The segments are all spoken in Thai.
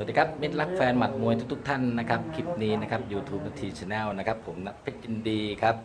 วัสดีครับมิตรรักแฟนหมัดมวยทุกๆท่านนะครับ คลิปนี้นะครับ YouTube นาทีชาแนลนะครับ ผมนัทเพชรยินดีครับ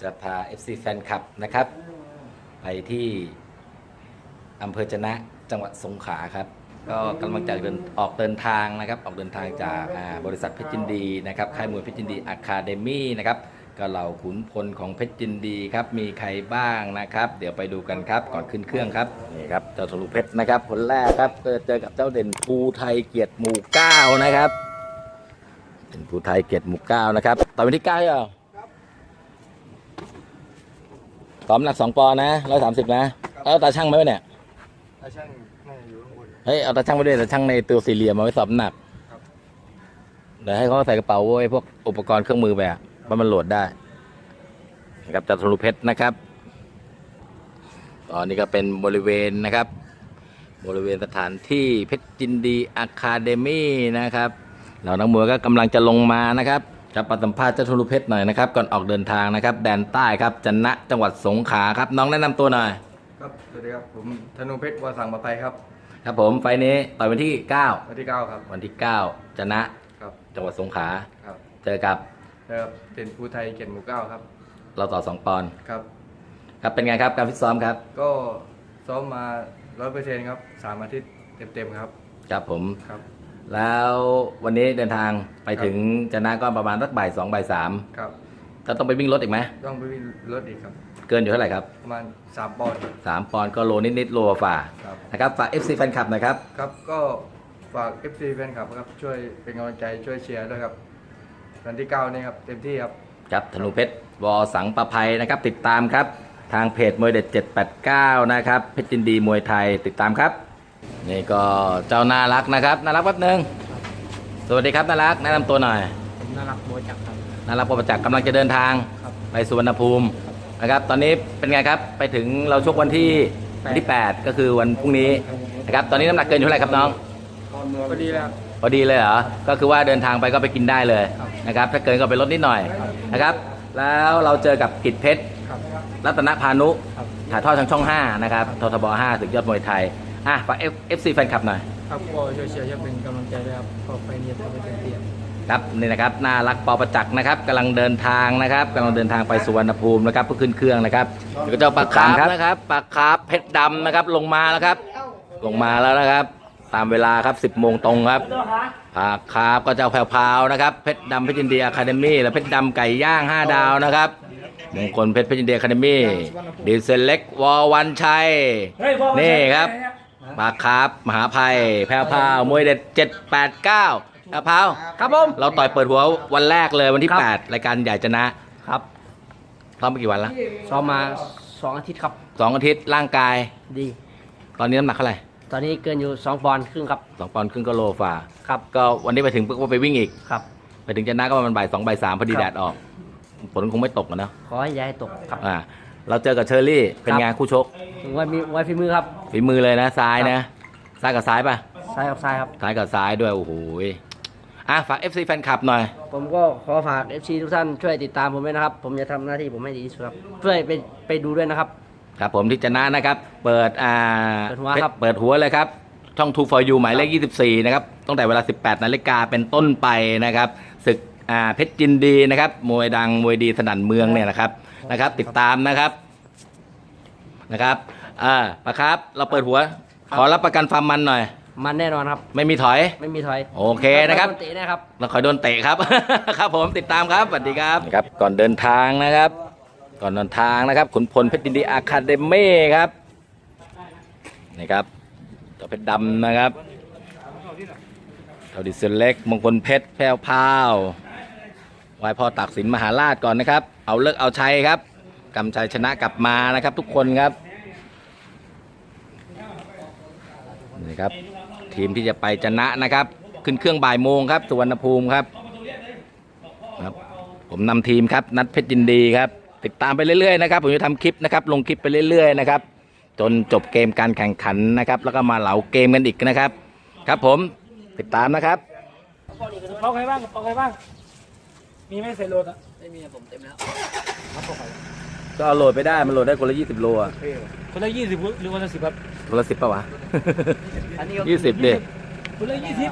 จะพา FC แฟนคลับนะครับ ไปที่อำเภอจะนะจังหวัดสงขลาครับ ก็กำลังจะเดินออกเดินทางนะครับ ออกเดินทางจากบริษัทเพชรยินดีนะครับค่ายมวยเพชรยินดีอะคาเดมี่นะครับ ก็เหล่าขุนพลของเพชรยินดีครับ มีใครบ้างนะครับ เดี๋ยวไปดูกันครับก่อนขึ้นเครื่องครับนี่ครับเจ้าทะลุเพชรนะครับคนแรกครับก็จะเจอกับเจ้าเด่นภูไทยเกียรติหมู่เก้านะครับเด่นภูไทยเกียรติหมู่เก้านะครับต่อไปที่เก้าเหรอซ้อมหนักสองปอนด์นะร้อยสามสิบนะเอาตาช่างไหมวะเนี่ยถ้าช่างน่าจะอยู่ข้างบนเฮ้ยเอาตาช่างไปด้วยแต่ช่างในตัวสี่เหลี่ยมมาไว้สอบน้ำหนักครับเดี๋ยวให้เขาใส่กระเป๋าไว้พวกอุปกรณ์เครื่องมือไปอะ ว่ามันโหลดได้นะครับจัตุรุเพชรนะครับตอนนี้ก็เป็นบริเวณนะครับ บริเวณสถานที่เพชรจินดีอะคาเดมี่นะครับเหล่านักมวยก็กำลังจะลงมานะครับจะประสัมภาษณ์เจ้าทุรุเพชรหน่อยนะครับก่อนออกเดินทางนะครับ แดนใต้ครับจันนะจังหวัดสงขลาครับ น้องแนะนำตัวหน่อยครับสวัสดีครับผมธนูเพชรวาสังประภัยครับครับผมไฟล์นี้ต่อยวันที่ 9 วันที่เก้าครับ วันที่ 9จะนะครับจังหวัดสงขลาครับเจอกับ แล้วครับเป็นภูไทยเกียรติหมู่เก้าครับเราต่อ2ปอนด์ครับ ครับเป็นไงครับการฟิตซ้อมครับก็ซ้อมมาร้อยเปอร์เซ็นต์ครับสามอาทิตย์เต็มๆครับครับผม ครับ แล้ววันนี้เดินทางไปถึงจะนะก็ประมาณสักบ่ายสองบ่ายสามครับก็ต้องไปวิ่งรถอีกไหมต้องไปวิ่งรถอีกครับ เกินอยู่เท่าไหร่ครับ ประมาณสามปอนด์ครับ สามปอนด์ก็โลนิดๆโลฝ่าครับ นะครับฝาก FC แฟนคลับหนะครับ ครับก็ฝาก FC แฟนคลับครับช่วยเป็นกำลังใจช่วยเชียร์ด้วยครับ วันที่เก้านี่ครับเต็มที่ครับ ครับธนูเพชรวอสังประภัยนะครับ ติดตามครับ ทางเพจมวยเด็ด 789 นะครับ เพชรจินดีมวยไทยติดตามครับ นี่ก็เจ้าน่ารักนะครับ น่ารักแป๊บหนึง สวัสดีครับน่ารักแนะนำตัวหน่อย ผมน่ารักโบจักครับ น่ารักประจักษ์กำลังจะเดินทาง ครับ ไปสุวรรณภูมินะครับ ตอนนี้เป็นไงครับ ไปถึงเราชกวันที่วันที่ 8 ก็คือวันพรุ่งนี้นะครับ ตอนนี้น้ำหนักเกินอยู่เท่าไหร่ครับน้อง พอดีแล้ว พอดีเลยเหรอ ก็คือว่าเดินทางไปก็ไปกินได้เลย นะครับถ้าเกินก็ไปลดนิดหน่อยนะครับ แล้วเราเจอกับกิจเพชรครับรัตนพานุครับถ่ายทอดทางช่อง 5 นะครับททบ5ถึงยอดมวยไทยอะฝาก FC แฟนคลับหน่อยครับก็ช่วยเชียร์ช่วยเป็นกำลังใจด้วยครับก็ไปเรียนทำให้เต็มที่ครับครับนี่นะครับน่ารักปอประจักษ์นะครับกำลังเดินทางนะครับกำลังเดินทางไปสุวรรณภูมินะครับเพื่อขึ้นเครื่องนะครับเดี๋ยวก็เจ้าปลาคาร์ฟนะครับปลาคาร์ฟเพชรดำนะครับลงมาแล้วครับ ลงมาแล้วนะครับ ตามเวลาครับ 10โมงตรงครับปลาคาร์ฟก็เจ้าแพรวๆนะครับเพชรดำเพชรยินเดียอะคาเดมี่และเพชรดำไก่ย่าง 5 ดาวนะครับมงคลเพชรเพชรยินเดียอะคาเดมี่ดีเซลเล็กวอวันชัยนี่ครับปลาคาร์ฟมหาภัยแพรวๆมวยเด็ด789ครับพราวครับผมเราต่อยเปิดหัววันแรกเลยวันที่ครับ8รายการใหญ่ชนะครับซ้อมไปกี่วันละซ้อมมาสองอาทิตย์ครับสองอาทิตย์ร่างกายดี ตอนนี้น้ำหนักเท่าไหร่ ตอนนี้เกินอยู่สองปอนด์ครึ่งครับ สองปอนด์ครึ่งก็โลฝ่าครับก็วันนี้ไปถึงปุ๊บก็ไปวิ่งอีก ครับ ไปถึงจะนะก็ประมาณบ่ายสองบ่ายสามพอดีครับ แดดออกฝนคงไม่ตกอะเนาะขอให้ย้ายตกครับ อ่า เราเจอกับเชอรี่ เป็นครับ ไงานคู่ชกไว้มีไว้ฝีมือครับ ฝีมือเลยนะซ้ายนะ ซ้ายกับซ้ายป่ะ ซ้ายกับซ้ายครับ ซ้ายกับซ้ายด้วยโอ้โหยอะฝาก FC แฟนคลับหน่อย ผมก็ขอฝาก FC ทุกท่านช่วยติดตามผมด้วยนะครับ ผมจะทำหน้าที่ผมให้ดีที่สุดครับช่วยไปไปดูด้วยนะครับ ครับผมที่จะนะนะครับ เปิดอ่าเปิดหัวครับ เปิดหัวเลยครับ ช่อง True for You หมายเลข 24 นะครับ ตั้งแต่เวลา 18 นาฬิกาเป็นต้นไปนะครับศึกอ่าเพชรจินดีนะครับ มวยดังมวยดีสนั่นเมืองเนี่ยนะครับนะครับ ติดตามนะครับนะครับอ่าปะครับ เราเปิดหัว ขอรับประกันความมันหน่อย มันแน่นอนครับ ไม่มีถอย ไม่มีถอยโอเคนะครับโดเตะแนะครับเราคอยโดนเตะครับ ครับผมติดตามครับสวัสดีครับครับ ก่อนเดินทางนะครับ ก่อนเดินทางนะครับ ขุนพลเพชรดินดีอาคาเดมี่ครับนี่ครับตัวเพชรดำนะครับเท่าดิเซเล็กมงคลเพชรแพรวพาวไหวพ่อตักสินมหาราชก่อนนะครับ เอาเลิกเอาชัยครับกำชัยชนะกลับมานะครับ ทุกคนครับนี่ครับ ทีมที่จะไปชนะนะครับ ขึ้นเครื่องบ่ายโมงครับสุวรรณภูมิครับครับ ผมนำทีมครับ นัดเพชรยินดีครับ ติดตามไปเรื่อยๆนะครับผมจะทำคลิปนะครับลงคลิปไปเรื่อยๆนะครับจนจบเกมการแข่งขันนะครับ แล้วก็มาเหลาเกมกันอีกนะครับ ครับผมติดตามนะครับเปาใครบ้างเปาใครบ้าง มีไหมเซโรดอะไม่มีผมเต็มแล้วก็โหลดไปได้มันโหลดได้คนละยี่สิบโลอะคนละยี่สิบหรือคนละสิบครับคนละสิบป่ะวะอันนี้ก็ยี่สิบดิคนละยี่สิบ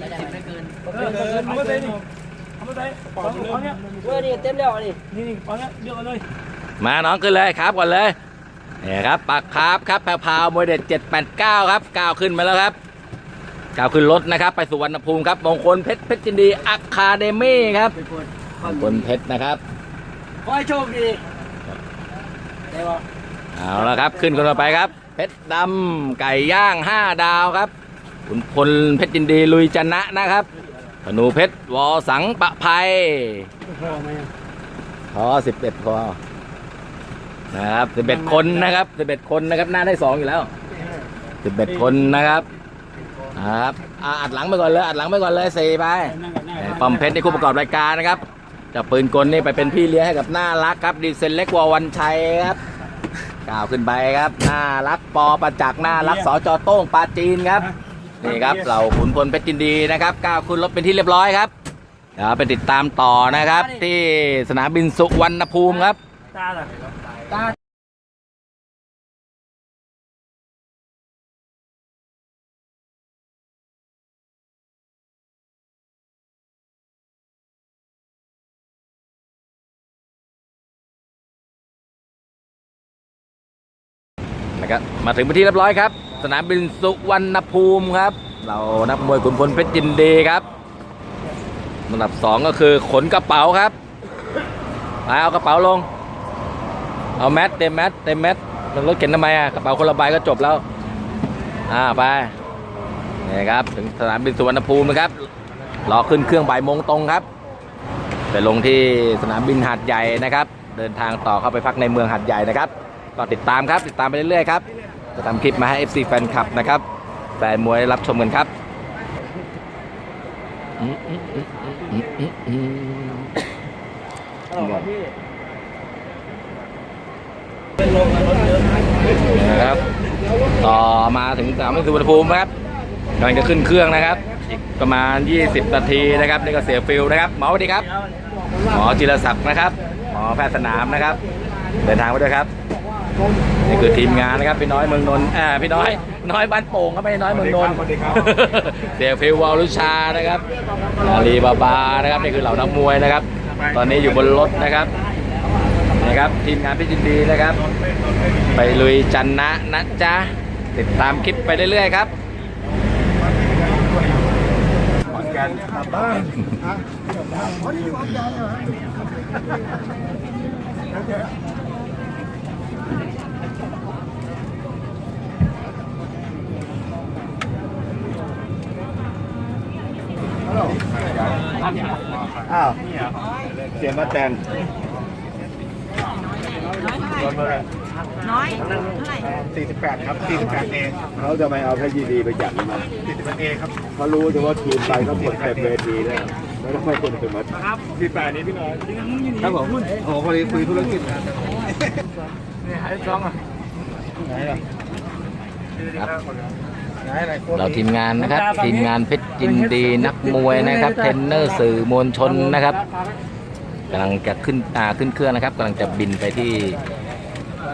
ยี่สิบไม่เกินเออเออเอามาใส่นี่ เอามาใส่ปองปองเนี้ยเว้ยนี่เต็มแล้วนี่นี่นี่ปองเนี้ยเลือกเอาเลยมาน้องขึ้นเลยครับก่อนเลยนี่ครับปักครับครับแพรพาวมวยเด็ด789 ครับก้าวขึ้นมาแล้วครับก้าวขึ้นรถนะครับ ไปสุวรรณภูมิครับมงคลเพชรเพชรจินดีอะคาเดมี่ครับเป็นคนมงคลเพชรนะครับขอให้โชคดีได้ป่ะเอาละครับขึ้นกันมาไปครับ เพชรดำไก่ย่าง 5 ดาวครับขุนพลเพชรจินดีลุยจันนะนะครับ ธนูเพชรวอสังประภัยพอไหมพอสิบเอ็ดพอนะครับสิบเอ็ดคนนะครับสิบเอ็ดคนนะครับหน้าได้สองอยู่แล้วสิบเอ็ดคนนะครับครับอะอัดหลังไปก่อนเลยอัดหลังไปก่อนเลยสี่ไปนั่งกันนั่งแต่กันปอมเพชรในคู่ประกอบรายการนะครับเจะปืนกลนี่ไปเป็นพี่เลี้ยงให้กับน่ารักครับดีเซนเล็กวอวันชัยครับก้าวขึ้นไปครับน่ารักปอประจักษ์น่ารักสจโต้งปาจีนครับ นี่ครับเราขุนพลเพชรจินดีนะครับก้าวขึ้นรถเป็นที่เรียบร้อยครับเดี๋ยวไปติดตามต่อนะครับ ที่สนามบินสุวรรณภูมิครับ ตา มาถึงพื้นที่เรียบร้อยครับ สนามบินสุวรรณภูมิครับ เรานักมวยขุนพลเพชรยินดีครับอันดับสองก็คือขนกระเป๋าครับไปเอากระเป๋าลง เอาแมสเต็มแมสเต็มแมสลงรถเข็นทำไมอะกระเป๋าคนละใบก็จบแล้ว อ่าไปนี่ครับ ถึงสนามบินสุวรรณภูมินะครับรอขึ้นเครื่องบ่ายโมงตรงครับไปลงที่สนามบินหาดใหญ่นะครับ เดินทางต่อเข้าไปพักในเมืองหาดใหญ่นะครับก็ติดตามครับ ติดตามไปเรื่อยๆครับ จะทำคลิปมาให้ FC แฟนคลับนะครับแฟนมวยรับชมกันครับนะครับ ต่อมาถึงสามบินสุวรรณภูมิครับกำลังจะขึ้นเครื่องนะครับ อีกประมาณ 20 นาทีนะครับนี่ก็เสียฟิลนะครับหมอสวัสดีครับ หมอจิรศักดิ์นะครับ หมอแพทย์สนามนะครับ เดินทางไปด้วยครับ นี่คือทีมงานนะครับพี่น้อยเมืองนนท์อ่าพี่น้อย น้อยบ้านโป่งครับไม่ใช่น้อยเมืองนนท์เสียฟิลวอลลุชานะครับอาลีบาบานะครับนี่คือเหล่านักมวยนะครับ ตอนนี้อยู่บนรถนะครับนี่ครับทีมงานพี่จินดีนะครับ ไปลุยจันนะนะจ๊ะติดตามคลิปไปเรื่อยๆครับ อ้าวเสียงมาแต่งน้อยเท่าไหร่48 ครับ 48เอเขาจะไม่เอาแค่ยีดีไปจัดมา48เอครับเขารู้แต่ว่าทีมไปเขาหมดเต็มเวทีแล้วไม่ต้องให้คนอื่นมาครับ48นี้พี่น้อยครับผมโอ้พอดีคุยธุรกิจกันนี่หายสองอะ เราทีมงานนะครับทีมงานเพชรจินดีนักมวยนะครับเทรนเนอร์สื่อมวลชนนะครับกำลังจะขึ้นอ่าขึ้นเครื่องนะครับกำลังจะบินไปที่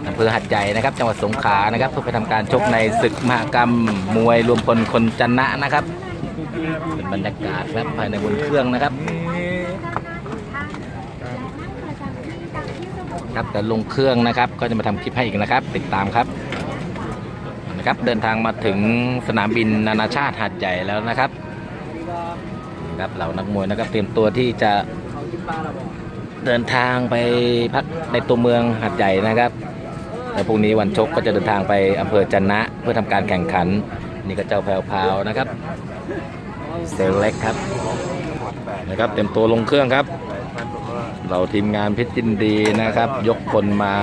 อำเภอหัดใหญ่นะครับ จังหวัดสงขลานะครับเพื่อไปทำการชกในศึกมหกรรมมวยรวมพลคนจันนะนะครับเป็นบรรยากาศครับภายในบนเครื่องนะครับครับแต่ลงเครื่องนะครับ ก็จะมาทำคลิปให้อีกนะครับ ติดตามครับนะ ครับ เดินทางมาถึงสนามบินนานาชาติหาดใหญ่แล้วนะครับครับเหล่านักมวยนะครับเตรียมตัวที่จะเดินทางไปพักในตัวเมืองหาดใหญ่นะครับแล้วพรุ่งนี้วันชกก็จะเดินทางไปอำเภอจันนะ เพื่อทำการแข่งขัน นี่ก็เจ้าแพรวพาวนะครับเซลเล็กครับนะครับเตรียมตัวลงเครื่องครับ เราทีมงานพชรจินดีนะครับ ยกคนมา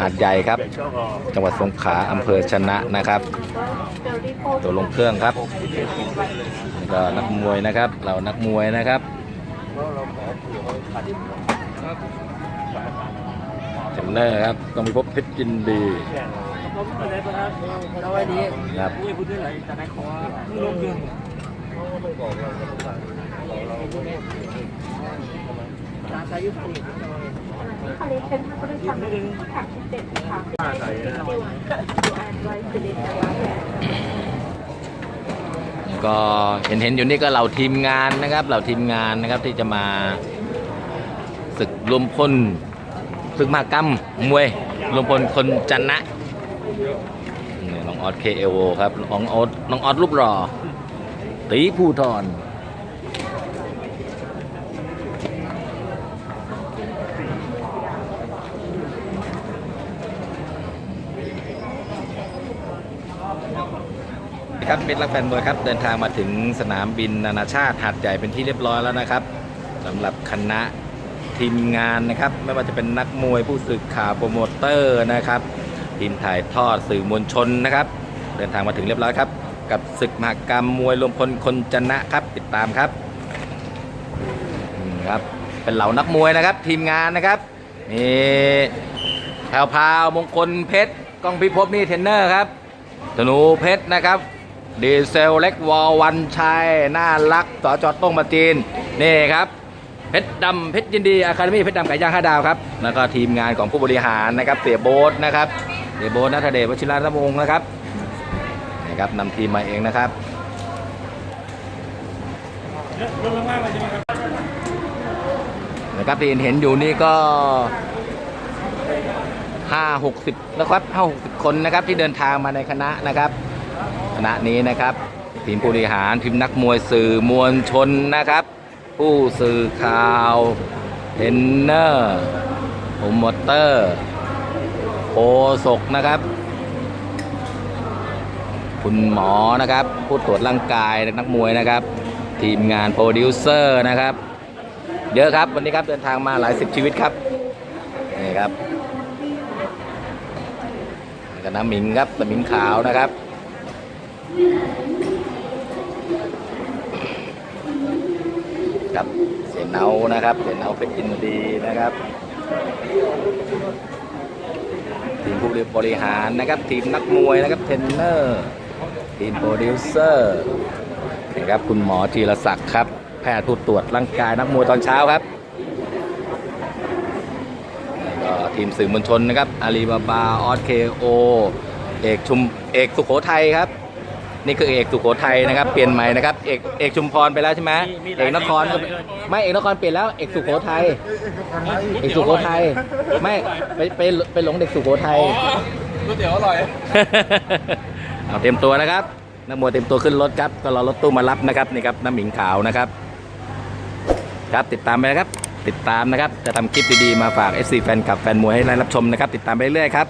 หาดใหญ่ครับ จังหวัดสงขลาอำเภอชนะนะครับ ตัวลงเครื่องครับนี่ก็นักมวยนะครับเรานักมวยนะครับ เทรนเนอร์ครับ ต้องมีพบเพชรจินดีผมไปไหนไปนะเอาไว้ดีครับ อุ้ยพูดได้ไหนแต่ไหนขอลงเครื่องตาสายุติคาเลเป็นบริษัทขับเจ็ดค่ะตัวอันไว้สิริแต่ว่าแหวนก็เห็นเห็นอยู่นี่ก็เหล่าทีมงานนะครับเหล่าทีมงานนะครับที่จะมาศึกรวมพลศึกมากรรมมวยรวมพลคนจันนะนี่น้องออสเคเอโอครับน้องออสน้องออสรูปหล่อตีภูทอน ครับเป็นรักแฟนมวยครับเดินทางมาถึงสนามบินนานาชาติหาดใหญ่เป็นที่เรียบร้อยแล้วนะครับสำหรับคณะทีมงานนะครับ ไม่ว่าจะเป็นนักมวยผู้สื่อข่าวโปรโมเตอร์นะครับ ทีมถ่ายทอดสื่อมวลชนนะครับ เดินทางมาถึงเรียบร้อยครับ กับศึกมหากรรมมวยรวมพลคนจนะครับติดตามครับครับเป็นเหล่านักมวยนะครับ ทีมงานนะครับนี่แถวพาวมงคลเพชรกล้องพิภพนี่เทรนเนอร์ครับธนูเพชรนะครับ ดีเซลเล็กวอลวันชัยน่ารักสอจอดต้งมาจีนนี่ครับเพชรดำเพชรยินดีอะคาเดมี่เพชรดำไก่ย่างห้าดาวครับแล้วก็ทีมงานของผู้บริหารนะครับเสียโบ๊ทนะครับเสียโบ๊ทนัทเดชวชิระนวงศ์นะครับนี่ครับนำทีมมาเองนะครับลงมากๆเลยใช่ไหมครับนะครับที่เห็นอยู่นี่ก็ห้าหกสิบนะครับห้าหกสิบคนนะครับที่เดินทางมาในคณะนะครับ คณะนี้นะครับทีมผู้บริหารทีมนักมวยสื่อมวลชนนะครับ ผู้สื่อข่าวเทรนเนอร์โปรโมเตอร์โคศกนะครับ คุณหมอนะครับ ผู้ตรวจร่างกายนักมวยนะครับ ทีมงานโปรดิวเซอร์นะครับ เยอะครับวันนี้ครับเดินทางมาหลายสิบชีวิตครับนี่ครับนี่ก็น้ำหมิงครับน้ำหมิงขาวนะครับ ครับเสียเนานะครับเสียเนาเป็นอินดีนะครับทีมผู้บริหารนะครับ ทีมนักมวยนะครับเทรนเนอร์ทีมโปรดิวเซอร์นะครับคุณหมอจีรศักดิ์ครับ แพทย์ผู้ตรวจร่างกายนักมวยตอนเช้าครับแล้วก็ทีมสื่อมวลชนนะครับอาลีบาบาออสเคโอเอกชุมเอกสุโขทัยครับ นี่คือเอกสุโขทัยนะครับ เปลี่ยนใหม่นะครับเอกเอกชุมพรไปแล้วใช่ไหมเอกนครก็ไม่เอกนครเปลี่ยนแล้วเอกสุโขทัยเอกสุโขทัยไม่ไปไปไปหลงเด็กสุโขทัยก๋วยเตี๋ยวอร่อยเอาเต็มตัวนะครับนักมวยเต็มตัวขึ้นรถครับก็รอรถตู้มารับนะครับนี่ครับน้ำหมิงขาวนะครับ ครับติดตามไปนะครับ ติดตามนะครับจะทำคลิปดีๆมาฝาก FC แฟนคลับแฟนมวยให้ได้รับชมนะครับ ติดตามไปเรื่อยๆครับ